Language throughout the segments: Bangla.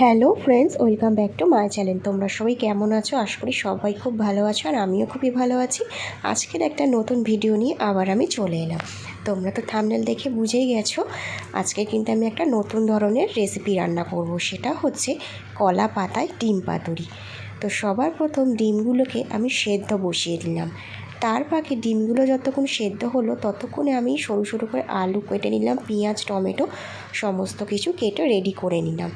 Hello friends welcome back to my channel তোমরা সবাই কেমন আছো? আশা করি সবাই খুব ভালো আছো আর আমিও খুবই ভালো আছি। আজকের একটা নতুন ভিডিও নিয়ে আবার আমি চলে এলাম। তোমরা তো থামনেল দেখে বুঝেই গেছো, আজকে কিন্তু আমি একটা নতুন ধরনের রেসিপি রান্না করব। সেটা হচ্ছে কলা পাতায় ডিম পাতুরি। তো সবার প্রথম ডিমগুলোকে আমি সেদ্ধ বসিয়ে দিলাম। তার ফাঁকে ডিমগুলো যতক্ষণ সেদ্ধ হলো, ততক্ষণে আমি সরু সরু করে আলু কেটে নিলাম, পেঁয়াজ, টমেটো, সমস্ত কিছু কেটে রেডি করে নিলাম।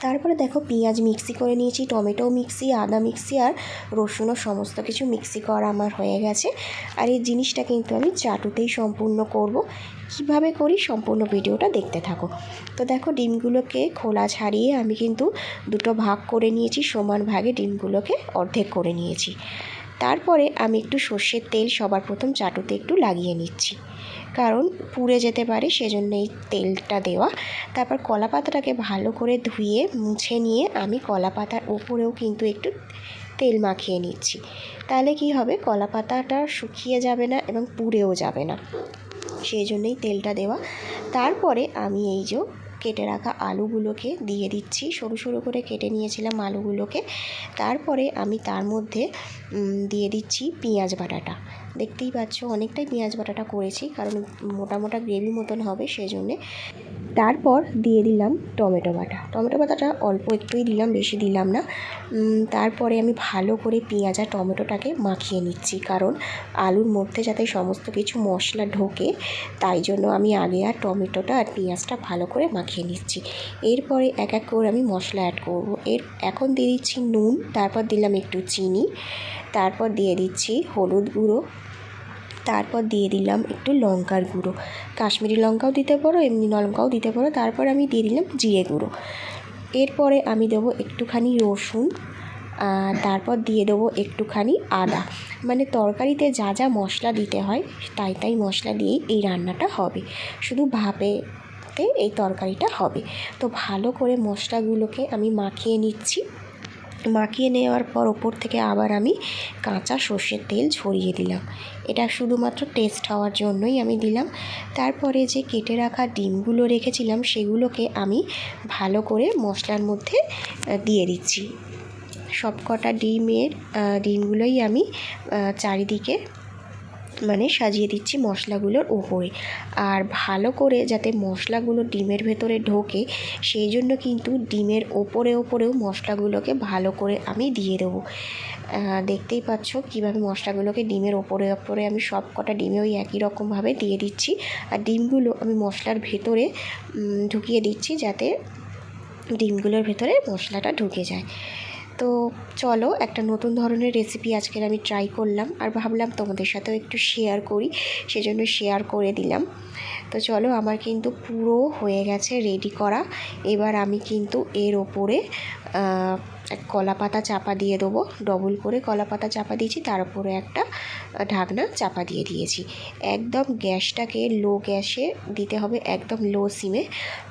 তারপরে দেখো পেঁয়াজ মিক্সি করে নিয়েছি টমেটো মিক্সি, আদা মিক্সি আর রসুনও সমস্ত কিছু মিক্সি করা আমার হয়ে গেছে। আর এই জিনিসটা কিন্তু আমি চাটুতেই সম্পূর্ণ করব। কীভাবে করি সম্পূর্ণ ভিডিওটা দেখতে থাকো। তো দেখো ডিমগুলোকে খোলা ছাড়িয়ে আমি কিন্তু দুটো ভাগ করে নিয়েছি, সমান ভাগে ডিমগুলোকে অর্ধেক করে নিয়েছি। তারপরে আমি একটু সর্ষের তেল সবার প্রথম চাটুতে একটু লাগিয়ে নিচ্ছি। কারণ পুড়ে যেতে পারে, সেজন্য এই তেলটা দেওয়া। তারপর কলা পাতাটাকে ভালো করে ধুয়ে, মুছে নিয়ে আমি কলা পাতার ওপরেও কিন্তু একটু তেল মাখিয়ে নিচ্ছি। তাহলে কি হবে? কলা পাতাটা শুকিয়ে যাবে না এবং পুড়েও যাবে না। সেই জন্যই তেলটা দেওয়া। তারপরে আমি এই যে কেটে রাখা আলুগুলোকে দিয়ে দিচ্ছি। সরু সরু করে কেটে নিয়েছিলাম আলুগুলোকে। তারপরে আমি তার মধ্যে দিয়ে দিচ্ছি পেঁয়াজ বাটাটা। দেখতেই পাচ্ছ, অনেকটাই পেঁয়াজ বাটাটা করেছি, কারণ মোটা মোটা গ্রেভি মতন হবে সেই জন্যে তারপর দিয়ে দিলাম টমেটো বাটা। টমেটো বাটাটা অল্প একটুই দিলাম, বেশি দিলাম না। তারপরে আমি ভালো করে পেঁয়াজ আর টমেটোটাকে মাখিয়ে নিচ্ছি। কারণ আলুর মধ্যে যাতে সমস্ত কিছু মশলা ঢোকে, তাই জন্য আমি আগে আর টমেটোটা আর পেঁয়াজটা ভালো করে মাখিয়ে নিচ্ছি। এরপরে এক এক করে আমি মশলা অ্যাড করব। এর, এখন দিয়ে দিচ্ছি নুন, তারপর দিলাম একটু চিনি, তারপর দিয়ে দিচ্ছি হলুদ গুঁড়ো তারপর দিয়ে দিলাম একটু লঙ্কার গুঁড়ো। কাশ্মীরি লঙ্কাও দিতে পারো, এমনি লঙ্কাও দিতে পারো। তারপর আমি দিয়ে দিলাম জিরে গুঁড়ো। এরপরে আমি দেবো একটুখানি রসুন তারপর দিয়ে দেবো একটুখানি আদা। মানে তরকারিতে যা যা মশলা দিতে হয়, তাই তাই মশলা দিয়েই এই রান্নাটা হবে। শুধু ভাপে এই তরকারিটা হবে। তো ভালো করে মশলাগুলোকে আমি মাখিয়ে নিচ্ছি। মাখিয়ে নেওয়ার পর ওপর থেকে আবার আমি কাঁচা সর্ষের তেল ছড়িয়ে দিলাম। এটা শুধুমাত্র টেস্ট হওয়ার জন্যই আমি দিলাম। তারপরে যে কেটে রাখা ডিমগুলো রেখেছিলাম, সেগুলোকে আমি ভালো করে মশলার মধ্যে দিয়ে দিচ্ছি। সব কটা ডিমের ডিমগুলোই আমি চারিদিকে মানে সাজিয়ে দিচ্ছি মশলাগুলোর ওপরে। আর ভালো করে যাতে মশলাগুলো ডিমের ভেতরে ঢোকে, সেই জন্য কিন্তু ডিমের ওপরে ওপরেও মশলাগুলোকে ভালো করে আমি দিয়ে দেবো। দেখতেই পাচ্ছ কীভাবে মশলাগুলোকে ডিমের ওপরে ওপরে আমি সব কটা ডিমে ওই একই রকমভাবে দিয়ে দিচ্ছি। আর ডিমগুলো আমি মশলার ভেতরে ঢুকিয়ে দিচ্ছি যাতে ডিমগুলোর ভেতরে মশলাটা ঢুকে যায়। তো চলো, একটা নতুন ধরনের রেসিপি আজকের আমি ট্রাই করলাম আর ভাবলাম তোমাদের সাথেও একটু শেয়ার করি, সেজন্য শেয়ার করে দিলাম। তো চলো, আমার কিন্তু পুরো হয়ে গেছে রেডি করা। এবার আমি কিন্তু এর ওপরে কলা পাতা চাপা দিয়ে দেবো। ডবল করে কলা পাতা চাপা দিয়েছি, তার উপরে একটা ঢাকনা চাপা দিয়ে দিয়েছি। একদম গ্যাসটাকে লো গ্যাসে দিতে হবে, একদম লো সিমে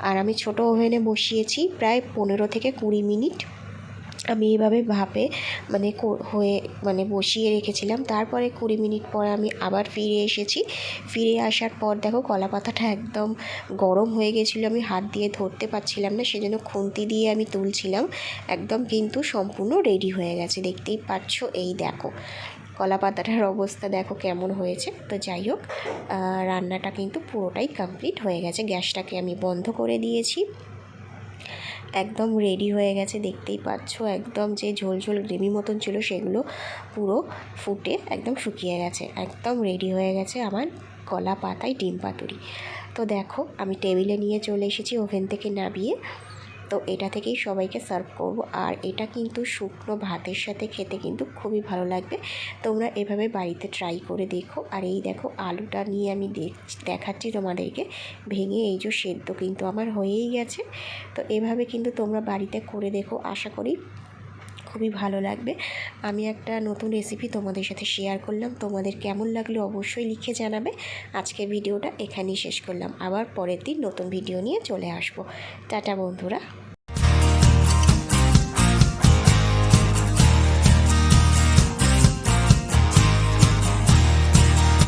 আর আমি ছোট ওভেনে বসিয়েছি প্রায় পনেরো থেকে কুড়ি মিনিট। আমি এইভাবে ভাপে মানে হয়ে মানে বসিয়ে রেখেছিলাম। তারপরে কুড়ি মিনিট পরে আমি আবার ফিরে এসেছি। ফিরে আসার পর দেখো কলা পাতাটা একদম গরম হয়ে গেছিল। আমি হাত দিয়ে ধরতে পারছিলাম না, সেজন্য খুন্তি দিয়ে আমি তুলছিলাম। একদম কিন্তু সম্পূর্ণ রেডি হয়ে গেছে। দেখতেই পাচ্ছ, এই দেখো। কলা পাতাটার অবস্থা দেখো কেমন হয়েছে। তো যাই হোক রান্নাটা কিন্তু পুরোটাই কমপ্লিট হয়ে গেছে। গ্যাসটাকে আমি বন্ধ করে দিয়েছি। একদম রেডি হয়ে গেছে, দেখতেই পাচ্ছ। একদম যে ঝোল ঝোল গ্রেভি মতন ছিল সেগুলো পুরো ফুটে একদম শুকিয়ে গেছে। একদম রেডি হয়ে গেছে আমার কলা পাতায় ডিম পাতুরি। তো দেখো, আমি টেবিলে নিয়ে চলে এসেছি ওভেন থেকে নামিয়ে তো এটা থেকেই সবাইকে সার্ভ করব। আর এটা কিন্তু শুকনো ভাতের সাথে খেতে কিন্তু খুবই ভালো লাগবে। তোমরা এভাবে বাড়িতে ট্রাই করে দেখো। আর এই দেখো আলুটা নিয়ে আমি দেখাচ্ছি তোমাদেরকে। ভেঙে এই যে সেদ্ধ কিন্তু আমার হয়েই গেছে। তো এভাবে কিন্তু তোমরা বাড়িতে করে দেখো। আশা করি খুবই ভালো লাগবে। আমি একটা নতুন রেসিপি তোমাদের সাথে শেয়ার করলাম। তোমাদের কেমন লাগল অবশ্যই লিখে জানাবে। আজকে ভিডিওটা এখানেই শেষ করলাম। আবার পরের দিন নতুন ভিডিও নিয়ে চলে আসব। টাটা বন্ধুরা।